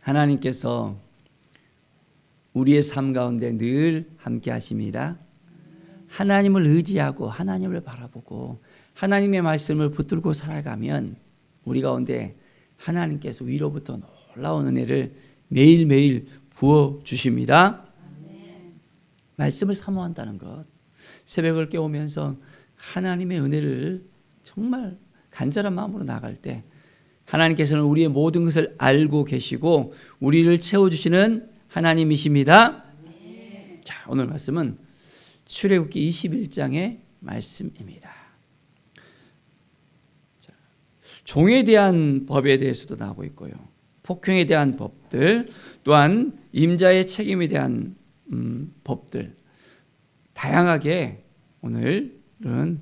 하나님께서 우리의 삶 가운데 늘 함께 하십니다. 하나님을 의지하고 하나님을 바라보고 하나님의 말씀을 붙들고 살아가면 우리 가운데 하나님께서 위로부터 놀라운 은혜를 매일매일 부어 주십니다. 말씀을 사모한다는 것. 새벽을 깨우면서 하나님의 은혜를 정말 간절한 마음으로 나갈 때 하나님께서는 우리의 모든 것을 알고 계시고 우리를 채워주시는 하나님이십니다. 자, 오늘 말씀은 출애굽기 21장의 말씀입니다. 자, 종에 대한 법에 대해서도 나오고 있고요. 폭행에 대한 법들, 또한 임자의 책임에 대한 음, 법들 다양하게 오늘은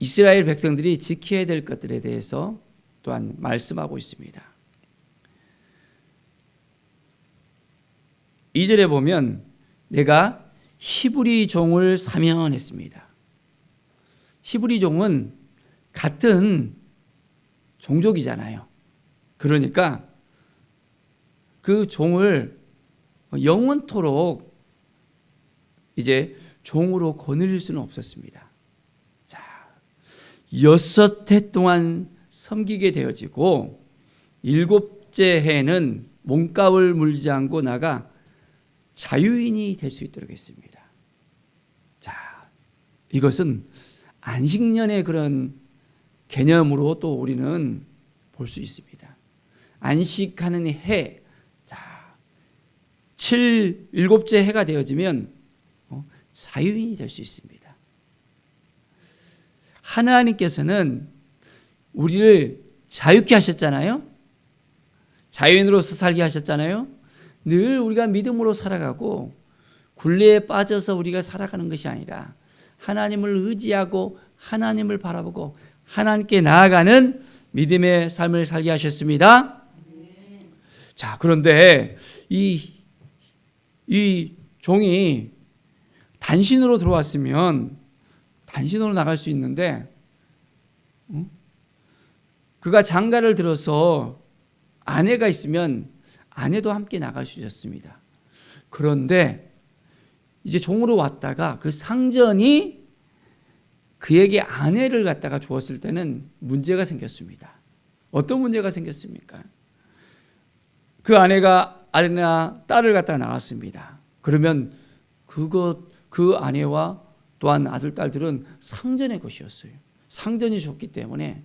이스라엘 백성들이 지켜야 될 것들에 대해서 또한 말씀하고 있습니다. 2절에 보면 내가 히브리 종을 사명했습니다. 히브리 종은 같은 종족이잖아요. 그러니까 그 종을 영원토록 이제 종으로 거느릴 수는 없었습니다. 자, 여섯 해 동안 섬기게 되어지고 일곱째 해는 몸값을 물지 않고 나가 자유인이 될 수 있도록 했습니다. 자, 이것은 안식년의 그런 개념으로 또 우리는 볼 수 있습니다. 안식하는 해, 자, 7, 일곱째 해가 되어지면 어, 자유인이 될 수 있습니다. 하나님께서는 우리를 자유케 하셨잖아요. 자유인으로서 살게 하셨잖아요. 늘 우리가 믿음으로 살아가고 굴레에 빠져서 우리가 살아가는 것이 아니라 하나님을 의지하고 하나님을 바라보고 하나님께 나아가는 믿음의 삶을 살게 하셨습니다. 자, 그런데 이, 이 종이 단신으로 들어왔으면 단신으로 나갈 수 있는데, 그가 장가를 들어서 아내가 있으면 아내도 함께 나갈 수 있었습니다. 그런데 이제 종으로 왔다가 그 상전이 그에게 아내를 갖다가 주었을 때는 문제가 생겼습니다. 어떤 문제가 생겼습니까? 그 아내가 아내나 딸을 갖다 낳았습니다. 그러면 그것 그 아내와 또한 아들 딸들은 상전의 것이었어요. 상전이 줬기 때문에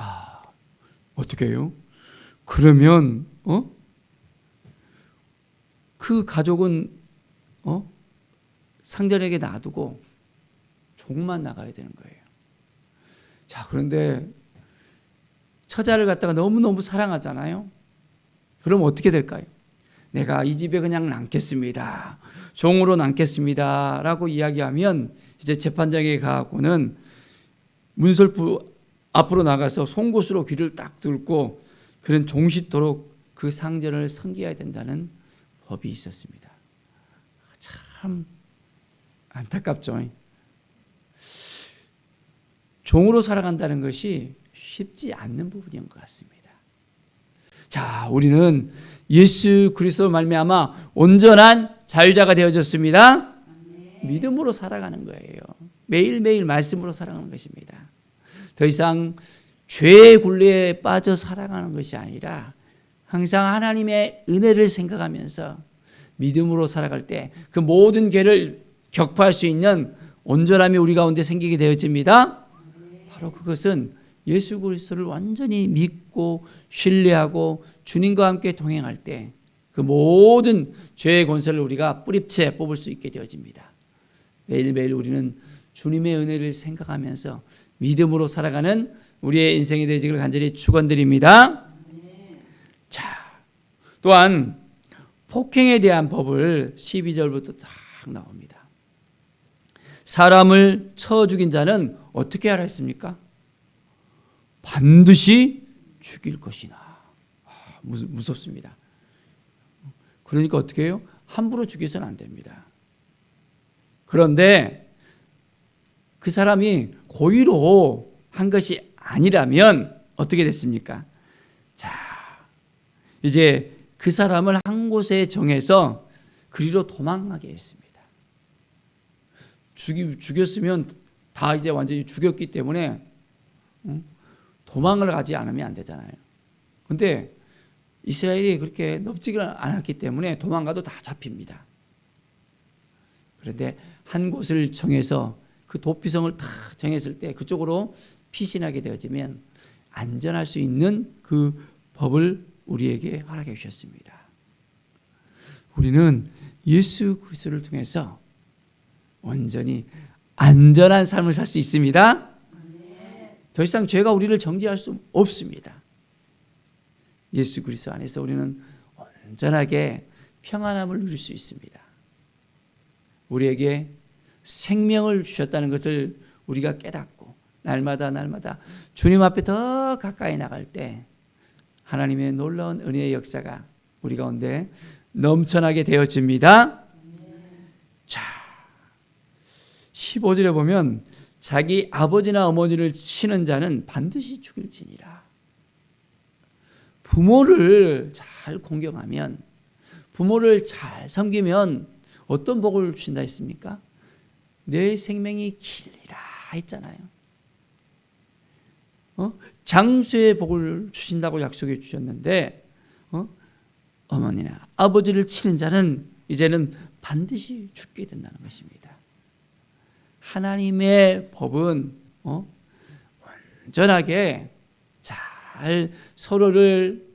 아 어떻게 해요? 그러면 어? 그 가족은 어? 상전에게 놔두고 종만 나가야 되는 거예요. 자, 그런데 처자를 갖다가 너무너무 사랑하잖아요. 그럼 어떻게 될까요? 내가 이 집에 그냥 남겠습니다. 종으로 남겠습니다. 라고 이야기하면 이제 재판장에 가고는 문설부 앞으로 나가서 송곳으로 귀를 딱 뚫고 그런 종식도록 그 상전을 섬겨야 된다는 법이 있었습니다. 참 안타깝죠. 종으로 살아간다는 것이 쉽지 않는 부분인 것 같습니다. 자, 우리는 예수 그리스도 말미암아 온전한 자유자가 되어졌습니다. 믿음으로 살아가는 거예요. 매일매일 말씀으로 살아가는 것입니다. 더 이상 죄의 굴레에 빠져 살아가는 것이 아니라 항상 하나님의 은혜를 생각하면서 믿음으로 살아갈 때 그 모든 죄를 격파할 수 있는 온전함이 우리 가운데 생기게 되어집니다. 바로 그것은 예수 그리스도를 완전히 믿고 신뢰하고 주님과 함께 동행할 때 그 모든 죄의 권세를 우리가 뿌리채 뽑을 수 있게 되어집니다. 매일매일 우리는 주님의 은혜를 생각하면서 믿음으로 살아가는 우리의 인생이 되기를 간절히 축원드립니다. 자, 또한 폭행에 대한 법을 12절부터 딱 나옵니다. 사람을 쳐 죽인 자는 어떻게 하라 했습니까? 반드시 죽일 것이나. 아, 무섭습니다. 그러니까 어떻게 해요? 함부로 죽여서는 안 됩니다. 그런데 그 사람이 고의로 한 것이 아니라면 어떻게 됐습니까? 자, 이제 그 사람을 한 곳에 정해서 그리로 도망가게 했습니다. 죽이, 죽였으면 다 이제 완전히 죽였기 때문에 도망을 가지 않으면 안 되잖아요. 근데 이스라엘이 그렇게 넓지를 않았기 때문에 도망가도 다 잡힙니다. 그런데 한 곳을 정해서 그 도피성을 다 정했을 때 그쪽으로 피신하게 되어지면 안전할 수 있는 그 법을 우리에게 허락해 주셨습니다. 우리는 예수 그리스도를 통해서 온전히 안전한 삶을 살 수 있습니다. 더 이상 죄가 우리를 정죄할 수 없습니다. 예수 그리스도 안에서 우리는 온전하게 평안함을 누릴 수 있습니다. 우리에게 생명을 주셨다는 것을 우리가 깨닫고 날마다 날마다 주님 앞에 더 가까이 나갈 때 하나님의 놀라운 은혜의 역사가 우리 가운데 넘쳐나게 되어집니다. 자, 15절에 보면 자기 아버지나 어머니를 치는 자는 반드시 죽일지니라. 부모를 잘 공경하면 부모를 잘 섬기면 어떤 복을 주신다 했습니까? 내 생명이 길리라 했잖아요. 어? 장수의 복을 주신다고 약속해 주셨는데 어? 어머니나 아버지를 치는 자는 이제는 반드시 죽게 된다는 것입니다. 하나님의 법은 어? 온전하게 잘 서로를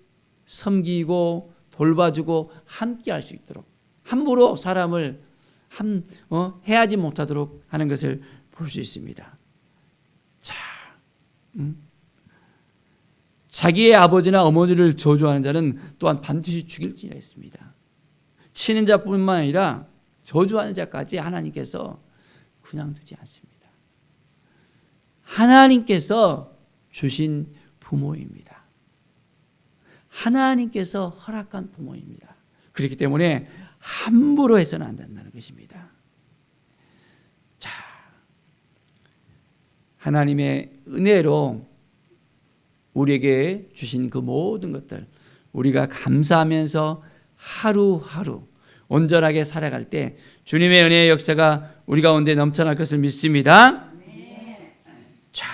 섬기고 돌봐주고 함께 할 수 있도록 함부로 사람을 함, 어, 해하지 못하도록 하는 것을 볼 수 있습니다. 자, 음? 자기의 아버지나 어머니를 저주하는 자는 또한 반드시 죽일지라 했습니다. 치는 자뿐만 아니라 저주하는 자까지 하나님께서 그냥 두지 않습니다. 하나님께서 주신 부모입니다. 하나님께서 허락한 부모입니다. 그렇기 때문에 함부로 해서는 안 된다는 것입니다. 자, 하나님의 은혜로 우리에게 주신 그 모든 것들 우리가 감사하면서 하루하루 온전하게 살아갈 때 주님의 은혜의 역사가 우리 가운데 넘쳐날 것을 믿습니다. 자,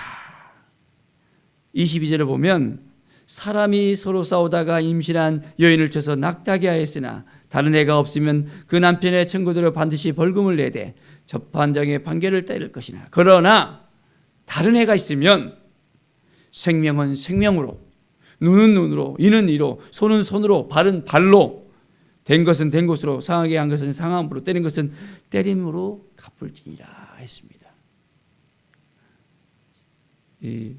22절을 보면 사람이 서로 싸우다가 임신한 여인을 쳐서 낙타게 하였으나 다른 애가 없으면 그 남편의 친구들을 반드시 벌금을 내되 접판장의 판결을 때릴 것이나 그러나 다른 애가 있으면 생명은 생명으로 눈은 눈으로 이는 이로 손은 손으로 발은 발로 된 것은 된 것으로 상하게 한 것은 상함으로 때린 것은 때림으로 갚을지니라 했습니다. 이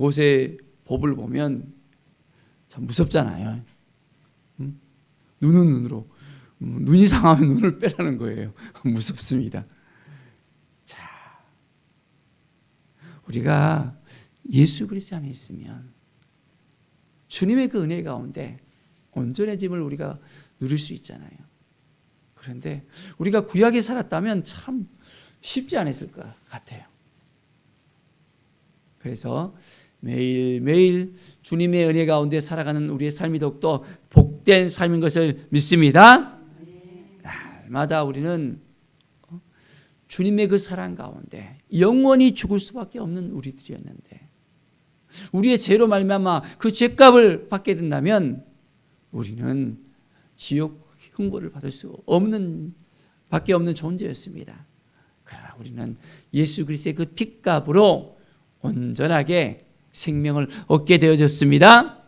모세 법을 보면 참 무섭잖아요. 눈은 눈으로 음, 눈이 상하면 눈을 빼라는 거예요. 무섭습니다. 자, 우리가 예수 그리스도 안에 있으면 주님의 그 은혜 가운데 온전해짐을 우리가 누릴 수 있잖아요. 그런데 우리가 구약에 살았다면 참 쉽지 않았을 것 같아요. 그래서 매일매일 주님의 은혜 가운데 살아가는 우리의 삶이 더욱더 복된 삶인 것을 믿습니다. 날마다 우리는 어, 주님의 그 사랑 가운데 영원히 죽을 수밖에 없는 우리들이었는데 우리의 죄로 말미암아 그 죄값을 받게 된다면 우리는 지옥 형벌을 받을 수 없는 밖에 없는 존재였습니다. 그러나 우리는 예수 그리스도의 그 핏값으로 온전하게 생명을 얻게 되어졌습니다.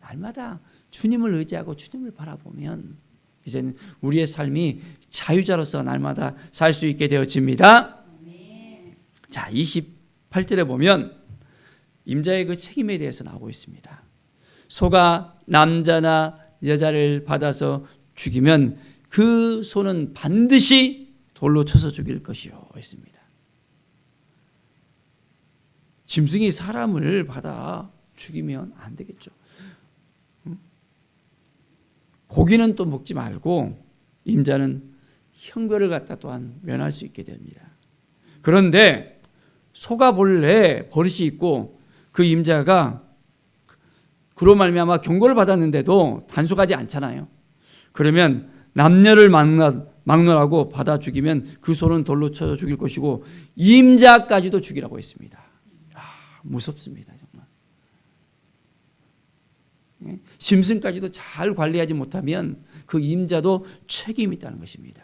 날마다 주님을 의지하고 주님을 바라보면 이제는 우리의 삶이 자유자로서 날마다 살 수 있게 되어집니다. 자, 28절에 보면 임자의 그 책임에 대해서 나오고 있습니다. 소가 남자나 여자를 받아서 죽이면 그 소는 반드시 돌로 쳐서 죽일 것이요 했습니다. 짐승이 사람을 받아 죽이면 안 되겠죠. 고기는 또 먹지 말고 임자는 형벌을 갖다 또한 면할 수 있게 됩니다. 그런데 소가 본래 버릇이 있고 그 임자가 그로 말미암아 경고를 받았는데도 단속하지 않잖아요. 그러면 남녀를 막나, 막론하고 받아 죽이면 그 소는 돌로 쳐 죽일 것이고 임자까지도 죽이라고 했습니다. 아, 무섭습니다 정말. 예? 심승까지도 잘 관리하지 못하면 그 임자도 책임이 있다는 것입니다.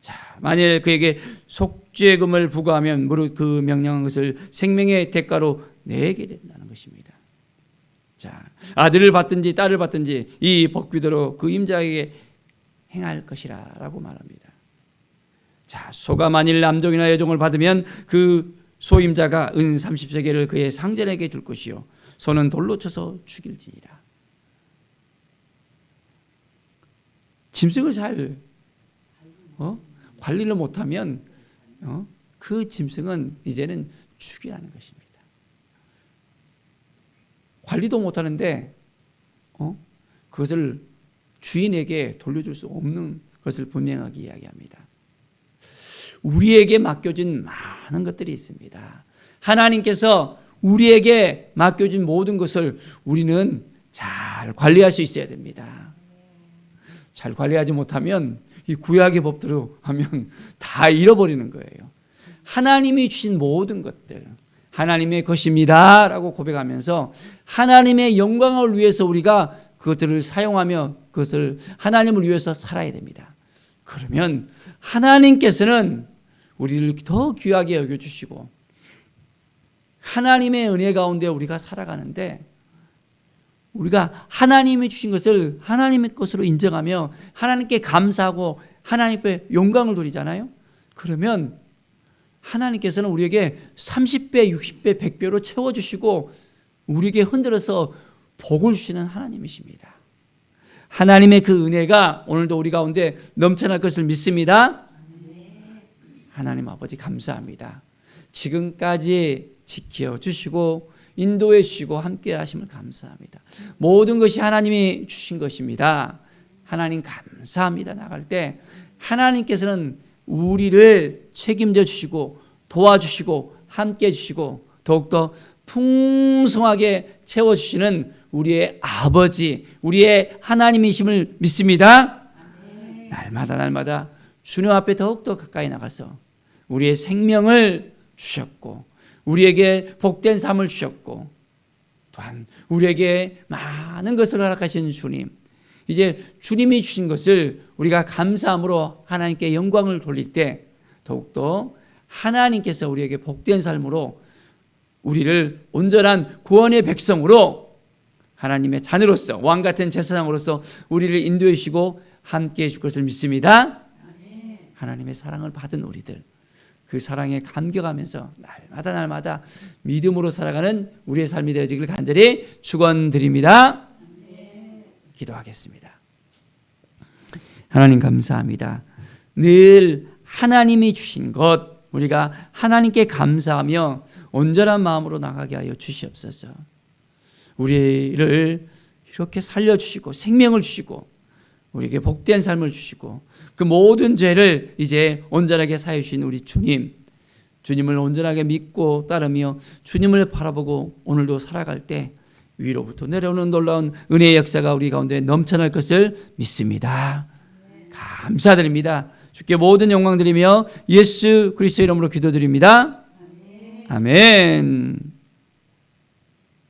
자, 만일 그에게 속죄금을 부과하면 무릇 그 명령한 것을 생명의 대가로 내게 된다는 것입니다. 자, 아들을 받든지 딸을 받든지 이 법규대로 그 임자에게 행할 것이라라고 말합니다. 자, 소가 만일 남종이나 여종을 받으면 그 소임자가 은 30세계를 그의 상전에게 줄 것이요 소는 돌로 쳐서 죽일지니라. 짐승을 잘 어? 관리를 못하면 어? 그 짐승은 이제는 죽이라는 것입니다. 관리도 못하는데 어? 그것을 주인에게 돌려줄 수 없는 것을 분명하게 이야기합니다. 우리에게 맡겨진 많은 것들이 있습니다. 하나님께서 우리에게 맡겨진 모든 것을 우리는 잘 관리할 수 있어야 됩니다. 잘 관리하지 못하면 이 구약의 법대로 하면 다 잃어버리는 거예요. 하나님이 주신 모든 것들 하나님의 것입니다라고 고백하면서 하나님의 영광을 위해서 우리가 그것들을 사용하며 그것을 하나님을 위해서 살아야 됩니다. 그러면 하나님께서는 우리를 더 귀하게 여겨 주시고 하나님의 은혜 가운데 우리가 살아가는데 우리가 하나님이 주신 것을 하나님의 것으로 인정하며 하나님께 감사하고 하나님께 영광을 돌리잖아요. 그러면 하나님께서는 우리에게 30배, 60배, 100배로 채워주시고 우리에게 흔들어서 복을 주시는 하나님이십니다. 하나님의 그 은혜가 오늘도 우리 가운데 넘쳐날 것을 믿습니다. 하나님 아버지 감사합니다. 지금까지 지켜 주시고 인도해 주시고 함께 하심을 감사합니다. 모든 것이 하나님이 주신 것입니다. 하나님 감사합니다. 나갈 때 하나님께서는 우리를 책임져 주시고 도와주시고 함께 해 주시고 더욱더 풍성하게 채워 주시는 우리의 아버지, 우리의 하나님이심을 믿습니다. 날마다 날마다 주님 앞에 더욱더 가까이 나가서 우리의 생명을 주셨고 우리에게 복된 삶을 주셨고 또한 우리에게 많은 것을 허락하신 주님 이제 주님이 주신 것을 우리가 감사함으로 하나님께 영광을 돌릴 때 더욱더 하나님께서 우리에게 복된 삶으로 우리를 온전한 구원의 백성으로 하나님의 자녀로서 왕 같은 제사장으로서 우리를 인도해 주시고 함께 해 줄 것을 믿습니다. 하나님의 사랑을 받은 우리들 그 사랑에 감격하면서 날마다 날마다 믿음으로 살아가는 우리의 삶이 되어지길 간절히 축원드립니다. 기도하겠습니다. 하나님 감사합니다. 늘 하나님이 주신 것 우리가 하나님께 감사하며 온전한 마음으로 나가게 하여 주시옵소서. 우리를 이렇게 살려 주시고 생명을 주시고 우리에게 복된 삶을 주시고 그 모든 죄를 이제 온전하게 사해 주신 우리 주님 주님을 온전하게 믿고 따르며 주님을 바라보고 오늘도 살아갈 때 위로부터 내려오는 놀라운 은혜의 역사가 우리 가운데 넘쳐날 것을 믿습니다. 감사드립니다. 주께 모든 영광 드리며 예수 그리스도 이름으로 기도드립니다. 아멘.